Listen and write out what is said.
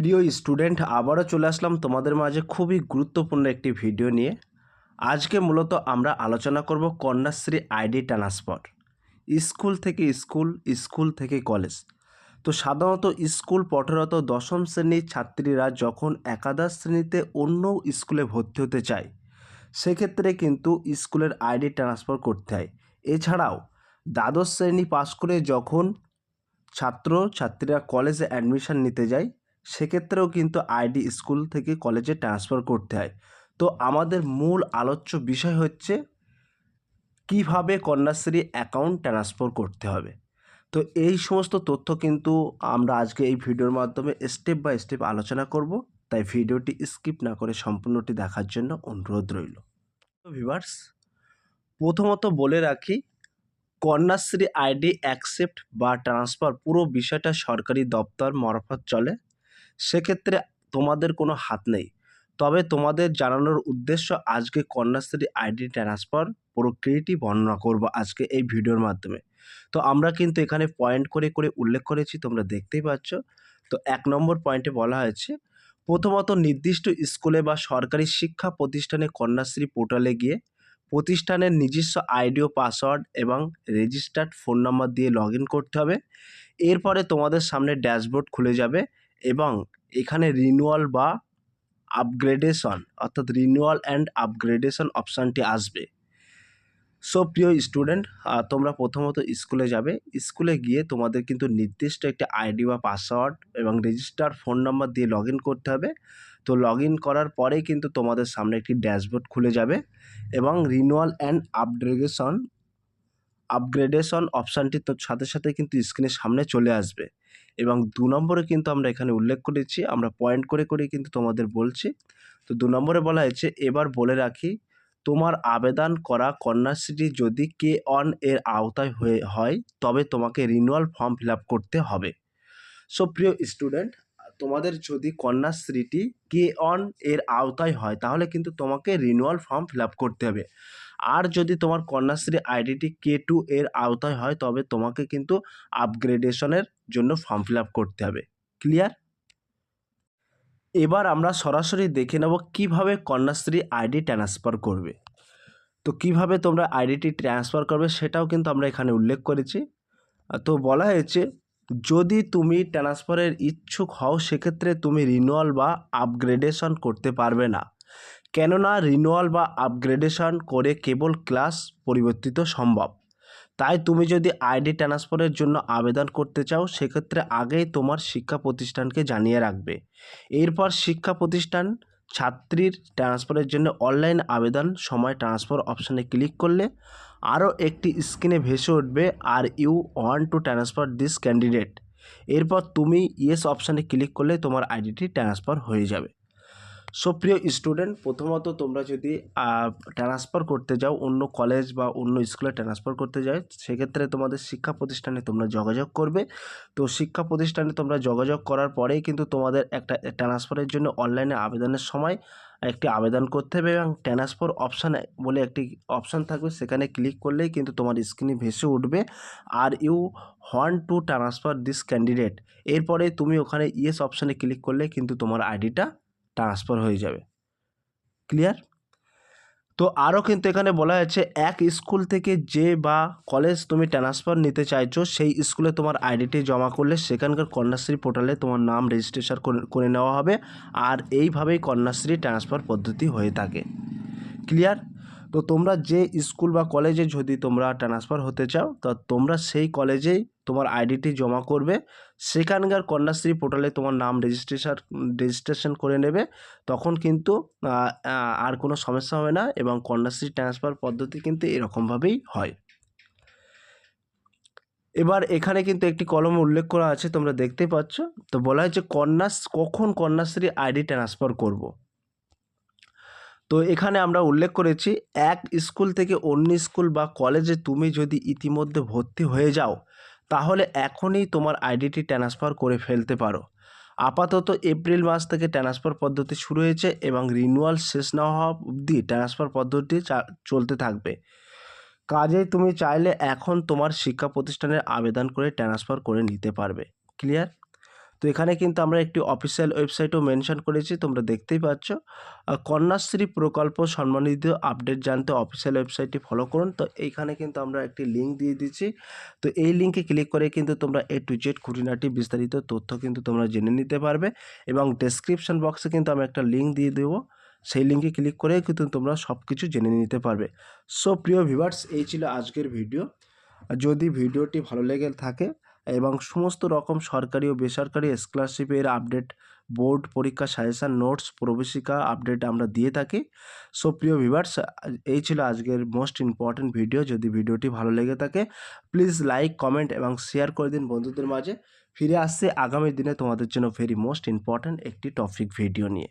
প্রিয় স্টুডেন্ট, আবারও চলে আসলাম তোমাদের মাঝে খুবই গুরুত্বপূর্ণ একটি ভিডিও নিয়ে। আজকে মূলত আমরা আলোচনা করব কন্যাশ্রী আইডি ট্রান্সফার। স্কুল থেকে স্কুল স্কুল থেকে কলেজ। তো সাধারণত স্কুল পঠরত দশম শ্রেণির ছাত্রীরা যখন একাদশ শ্রেণীতে অন্য স্কুলে ভর্তি হতে চায়, সেক্ষেত্রে কিন্তু স্কুলের আইডি ট্রান্সফার করতে হয়। এছাড়াও, দ্বাদশ শ্রেণি পাশ করে যখন ছাত্র ছাত্রীরা কলেজে অ্যাডমিশন নিতে যায় সেক্ষেত্রেও কিন্তু আইডি স্কুল থেকে কলেজে ট্রান্সফার করতে হয়। তো আমাদের মূল আলোচ্য বিষয় হচ্ছে, কীভাবে কন্যাশ্রী অ্যাকাউন্ট ট্রান্সফার করতে হবে। তো এই সমস্ত তথ্য কিন্তু আমরা আজকে এই ভিডিওর মাধ্যমে স্টেপ বাই স্টেপ আলোচনা করব। তাই ভিডিওটি স্কিপ না করে সম্পূর্ণটি দেখার জন্য অনুরোধ রইল। ভিভার্স প্রথমত বলে রাখি, কন্যাশ্রী আইডি অ্যাকসেপ্ট বা ট্রান্সফার পুরো বিষয়টা সরকারি দপ্তর মারফত চলে। সেক্ষেত্রে তোমাদের কোনো হাত নেই। তবে তোমাদের জানানোর উদ্দেশ্য আজকে কন্যাশ্রী আইডি ট্রান্সফার প্রক্রিয়াটি বর্ণনা করব আজকে এই ভিডিওর মাধ্যমে। তো আমরা কিন্তু এখানে পয়েন্ট করে করে উল্লেখ করেছি, তোমরা দেখতেই পাচ্ছ। তো এক নম্বর পয়েন্টে বলা হয়েছে, প্রথমত নির্দিষ্ট স্কুলে বা সরকারি শিক্ষা প্রতিষ্ঠানে কন্যাশ্রী পোর্টালে গিয়ে প্রতিষ্ঠানের নিজস্ব আইডি ও পাসওয়ার্ড এবং রেজিস্টার্ড ফোন নাম্বার দিয়ে লগ করতে হবে। এরপরে তোমাদের সামনে ড্যাশবোর্ড খুলে যাবে। এবং এখানে রিনুয়াল বা আপগ্রেডেশন অর্থাৎ রিনুয়াল অ্যান্ড আপগ্রেডেশন অপশানটি আসবে। সো প্রিয় স্টুডেন্ট তোমরা প্রথমত স্কুলে যাবে। স্কুলে গিয়ে তোমাদের কিন্তু নির্দিষ্ট একটি আইডি বা পাসওয়ার্ড এবং রেজিস্টার ফোন নাম্বার দিয়ে লগ করতে হবে। তো লগ করার পরেই কিন্তু তোমাদের সামনে একটি ড্যাশবোর্ড খুলে যাবে এবং রিনুয়াল অ্যান্ড আপগ্রেডেশন আপগ্রেডেশন অপশানটি তো সাথে সাথে কিন্তু স্ক্রিনের সামনে চলে আসবে। এবং দু নম্বরে কিন্তু আমরা এখানে উল্লেখ করেছি, আমরা পয়েন্ট করে করে কিন্তু তোমাদের বলছি। তো দু নম্বরে বলা হয়েছে, এবার বলে রাখি, তোমার আবেদন করা কন্যাশ্রী যদি কে অন এর আওতায় হয়ে, হয়, তবে তোমাকে রিনুয়াল ফর্ম ফিল করতে হবে। সো প্রিয় স্টুডেন্ট তোমাদের যদি কন্যাশ্রীটি কে অন এর আওতায় হয়, তাহলে কিন্তু তোমাকে রিনুয়াল ফর্ম ফিল করতে হবে। আর যদি তোমার কন্যাশ্রী আইডিটি কে টু এর আওতায় হয়, তবে তোমাকে কিন্তু আপগ্রেডেশনের জন্য ফর্ম ফিল করতে হবে। ক্লিয়ার এবার আমরা সরাসরি দেখে নেব কীভাবে কন্যাশ্রী আইডি ট্রান্সফার করবে। তো কীভাবে তোমরা আইডিটি ট্রান্সফার করবে সেটাও কিন্তু আমরা এখানে উল্লেখ করেছি। তো বলা হয়েছে, যদি তুমি ট্রান্সফারের ইচ্ছুক হও, সেক্ষেত্রে তুমি রিনুয়াল বা আপগ্রেডেশন করতে পারবে না। কেননা রিনুয়াল বা আপগ্রেডেশন করে কেবল ক্লাস পরিবর্তিত সম্ভব। তাই তুমি যদি আইডি ট্রান্সফারের জন্য আবেদন করতে চাও, সেক্ষেত্রে আগেই তোমার শিক্ষা প্রতিষ্ঠানকে জানিয়ে রাখবে। এরপর শিক্ষা প্রতিষ্ঠান ছাত্রীর ট্রান্সফারের জন্য অনলাইন আবেদন সময় ট্রান্সফার অপশানে ক্লিক করলে আরও একটি স্ক্রিনে ভেসে উঠবে are you want to transfer this candidate এরপর তুমি ইয়েস অপশানে ক্লিক করলে তোমার আইডিটি ট্রান্সফার হয়ে যাবে। সো প্রিয় স্টুডেন্ট প্রথমত তোমরা যদি ট্রান্সফার করতে যাও, অন্য কলেজ বা অন্য স্কুলে ট্রান্সফার করতে যাও, সেক্ষেত্রে তোমাদের শিক্ষা প্রতিষ্ঠানে তোমরা যোগাযোগ করবে। তো, শিক্ষা প্রতিষ্ঠানে তোমরা যোগাযোগ করার পরেই কিন্তু তোমাদের একটা ট্রান্সফারের জন্য অনলাইনে আবেদনের সময় একটি আবেদন করতে হবে এবং ট্রান্সফার অপশানে বলে একটি অপশান থাকবে, সেখানে ক্লিক করলেই কিন্তু তোমার স্ক্রিনে ভেসে উঠবে are you want to transfer this candidate এরপরে তুমি ওখানে ইয়েস অপশানে ক্লিক করলে কিন্তু তোমার আইডিটা ট্রান্সফার হয়ে যাবে। ক্লিয়ার তো আরও কিন্তু এখানে বলা হয়েছে, এক স্কুল থেকে যে বা কলেজ তুমি ট্রান্সফার নিতে চাইছো, সেই স্কুলে তোমার আইডিটি জমা করলে সেখানকার কন্যাশ্রী পোর্টালে তোমার নাম রেজিস্ট্রেশন করে নেওয়া হবে। আর এইভাবেই কন্যাশ্রী ট্রান্সফার পদ্ধতি হয়ে থাকে। ক্লিয়ার তো তোমরা যে স্কুল বা কলেজে যদি তোমরা ট্রান্সফার হতে চাও, তো তোমরা সেই কলেজেই তোমার আইডিটি জমা করবে। সেখানকার কন্যাশ্রী পোর্টালে তোমার নাম রেজিস্ট্রেশন রেজিস্ট্রেশন করে নেবে। তখন কিন্তু আর কোনো সমস্যা হবে না এবং কন্যাশ্রী ট্রান্সফার পদ্ধতি কিন্তু এরকমভাবেই হয়। এবার এখানে কিন্তু একটি কলম উল্লেখ করা আছে, তোমরা দেখতে পাচ্ছ। তো বলা হয়েছে কন্যাস, কখন কন্যাশ্রী আইডি ট্রান্সফার করব? তো এখানে আমরা উল্লেখ করেছি, এক স্কুল থেকে অন্য স্কুল বা কলেজে তুমি যদি ইতিমধ্যে ভর্তি হয়ে যাও, তাহলে এখনই তোমার আইডিটি ট্রান্সফার করে ফেলতে পারো। আপাতত এপ্রিল মাস থেকে ট্রান্সফার পদ্ধতি শুরু হয়েছে এবং রিনুয়াল শেষ না হওয়া অবধি ট্রান্সফার পদ্ধতি চলতে থাকবে। কাজেই তুমি চাইলে এখন তোমার শিক্ষা প্রতিষ্ঠানের আবেদন করে ট্রান্সফার করে নিতে পারবে। ক্লিয়ার এখানে কিন্তু আমরা একটি অফিসিয়াল ওয়েবসাইটও মেনশন করেছি, তোমরা দেখতেই পাচ্ছ। কন্যাশ্রী প্রকল্প সম্মানিত আপডেট জানতে অফিসিয়াল ওয়েবসাইটটি ফলো করুন। তো এইখানে কিন্তু আমরা একটি লিঙ্ক দিয়ে দিচ্ছি। তো এই লিঙ্কে ক্লিক করে কিন্তু তোমরা এ টু জেড খুঁটিনাটি বিস্তারিত তথ্য কিন্তু তোমরা জেনে নিতে পারবে এবং ডেসক্রিপশন বক্সে কিন্তু আমি একটা লিঙ্ক দিয়ে দেবো। সেই লিঙ্কে ক্লিক করে কিন্তু তোমরা সব কিছু জেনে নিতে পারবে। সো প্রিয় ভিভার্স এই ছিল আজকের ভিডিও যদি ভিডিওটি ভালো লেগে থাকে এবং সমস্ত রকম সরকারি ও বেসরকারি স্কলারশিপের আপডেট বোর্ড পরীক্ষা সাজেশান নোটস প্রবেশিকা আপডেট আমরা দিয়ে থাকি। সো প্রিয় ভিভার্স এই ছিল আজকের মোস্ট ইম্পর্ট্যান্ট ভিডিও যদি ভিডিওটি ভালো লেগে থাকে প্লিজ লাইক কমেন্ট এবং শেয়ার করে দিন বন্ধুদের মাঝে। ফিরে আসছে আগামী দিনে তোমাদের জন্য ভেরি মোস্ট ইম্পর্ট্যান্ট একটি টপিক ভিডিও নিয়ে।